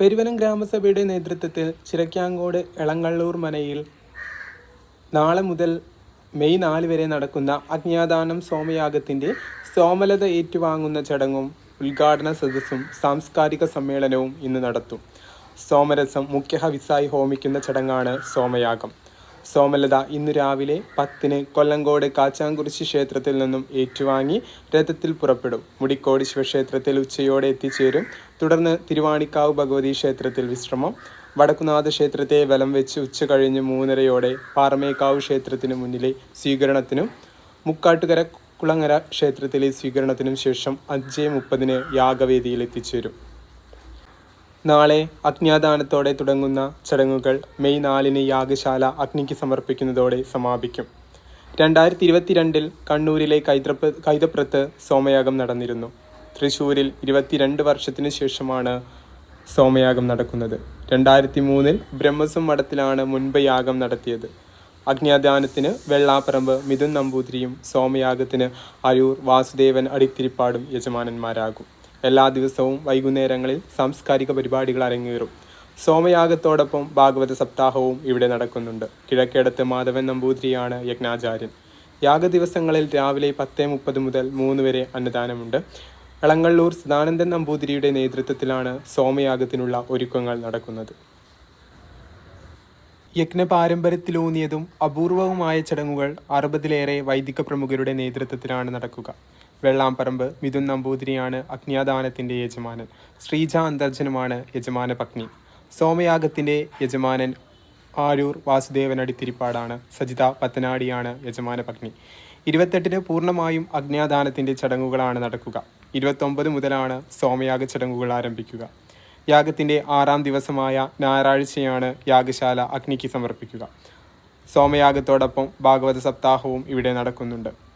പെരുവനം ഗ്രാമസഭയുടെ നേതൃത്വത്തിൽ ചിരക്കാങ്കോട് എളങ്ങള്ളൂർ മനയിൽ നാളെ മുതൽ മെയ് നാല് വരെ നടക്കുന്ന അജ്ഞാതാനം സോമയാഗത്തിന്റെ സോമലത ഏറ്റുവാങ്ങുന്ന ചടങ്ങും ഉദ്ഘാടന സദസ്സും സാംസ്കാരിക സമ്മേളനവും ഇന്ന് നടത്തും. സോമരസം മുഖ്യ ഹവിസായി ഹോമിക്കുന്ന ചടങ്ങാണ് സോമയാഗം. സോമലത ഇന്നു രാവിലെ പത്തിന് കൊല്ലങ്കോട് കാച്ചാങ്കുറിശി ക്ഷേത്രത്തിൽ നിന്നും ഏറ്റുവാങ്ങി രഥത്തിൽ പുറപ്പെടും. മുടിക്കോട് ശിവക്ഷേത്രത്തിൽ ഉച്ചയോടെ എത്തിച്ചേരും. തുടർന്ന് തിരുവാണിക്കാവ് ഭഗവതി ക്ഷേത്രത്തിൽ വിശ്രമം. വടക്കുനാഥ ക്ഷേത്രത്തെ വലം വെച്ച് ഉച്ച കഴിഞ്ഞ് മൂന്നരയോടെ പാറമേക്കാവ് ക്ഷേത്രത്തിന് മുന്നിലെ സ്വീകരണത്തിനും മുക്കാട്ടുകര കുളങ്ങര ക്ഷേത്രത്തിലെ സ്വീകരണത്തിനും ശേഷം അഞ്ച് മുപ്പതിന് യാഗവേദിയിൽ എത്തിച്ചേരും. നാളെ അജ്ഞാദാനത്തോടെ തുടങ്ങുന്ന ചടങ്ങുകൾ മെയ് നാലിന് യാഗശാല അഗ്നിക്ക് സമർപ്പിക്കുന്നതോടെ സമാപിക്കും. രണ്ടായിരത്തി ഇരുപത്തിരണ്ടിൽ കണ്ണൂരിലെ കൈതപ്ര കൈതപ്രത്ത് സോമയാഗം നടന്നിരുന്നു. തൃശ്ശൂരിൽ ഇരുപത്തിരണ്ട് വർഷത്തിനു ശേഷമാണ് സോമയാഗം നടക്കുന്നത്. രണ്ടായിരത്തി മൂന്നിൽ ബ്രഹ്മസും മഠത്തിലാണ് മുൻപ് യാഗം നടത്തിയത്. അജ്ഞാദാനത്തിന് വെള്ളാപ്പറമ്പ് മിഥുൻ നമ്പൂതിരിയും സോമയാഗത്തിന് അരൂർ വാസുദേവൻ അടിത്തിരിപ്പാടും യജമാനന്മാരാകും. എല്ലാ ദിവസവും വൈകുന്നേരങ്ങളിൽ സാംസ്കാരിക പരിപാടികൾ അരങ്ങേറും. സോമയാഗത്തോടൊപ്പം ഭാഗവത സപ്താഹവും ഇവിടെ നടക്കുന്നുണ്ട്. കിഴക്കേടത്ത് മാധവൻ നമ്പൂതിരിയാണ് യജ്ഞാചാര്യൻ. യാഗ ദിവസങ്ങളിൽ രാവിലെ പത്ത് മുപ്പത് മുതൽ മൂന്ന് വരെ അന്നദാനമുണ്ട്. എളങ്ങള്ളൂർ സദാനന്ദൻ നമ്പൂതിരിയുടെ നേതൃത്വത്തിലാണ് സോമയാഗത്തിനുള്ള ഒരുക്കങ്ങൾ നടക്കുന്നത്. യജ്ഞ പാരമ്പര്യത്തിലൂന്നിയതും അപൂർവവുമായ ചടങ്ങുകൾ അറുപതിലേറെ വൈദിക പ്രമുഖരുടെ നേതൃത്വത്തിലാണ് നടക്കുക. വെള്ളാമ്പറമ്പ് മിഥുൻ നമ്പൂതിരിയാണ് അഗ്നിയാദാനത്തിന്റെ യജമാനൻ. ശ്രീജ അന്തർജനമാണ് യജമാന പത്നി. സോമയാഗത്തിന്റെ യജമാനൻ ആരൂർ വാസുദേവൻ അടിത്തിരിപ്പാടാണ് സജിത പത്തനാടിയാണ് യജമാന പത്നി. ഇരുപത്തെട്ടിന് പൂർണമായും അഗ്നിയാദാനത്തിന്റെ ചടങ്ങുകളാണ് നടക്കുക. ഇരുപത്തൊമ്പത് മുതലാണ് സോമയാഗ ചടങ്ങുകൾ ആരംഭിക്കുക. യാഗത്തിന്റെ ആറാം ദിവസമായ ഞായറാഴ്ചയാണ് യാഗശാല അഗ്നിക്ക് സമർപ്പിക്കുക. സോമയാഗത്തോടൊപ്പം ഭാഗവത സപ്താഹവും ഇവിടെ നടക്കുന്നുണ്ട്.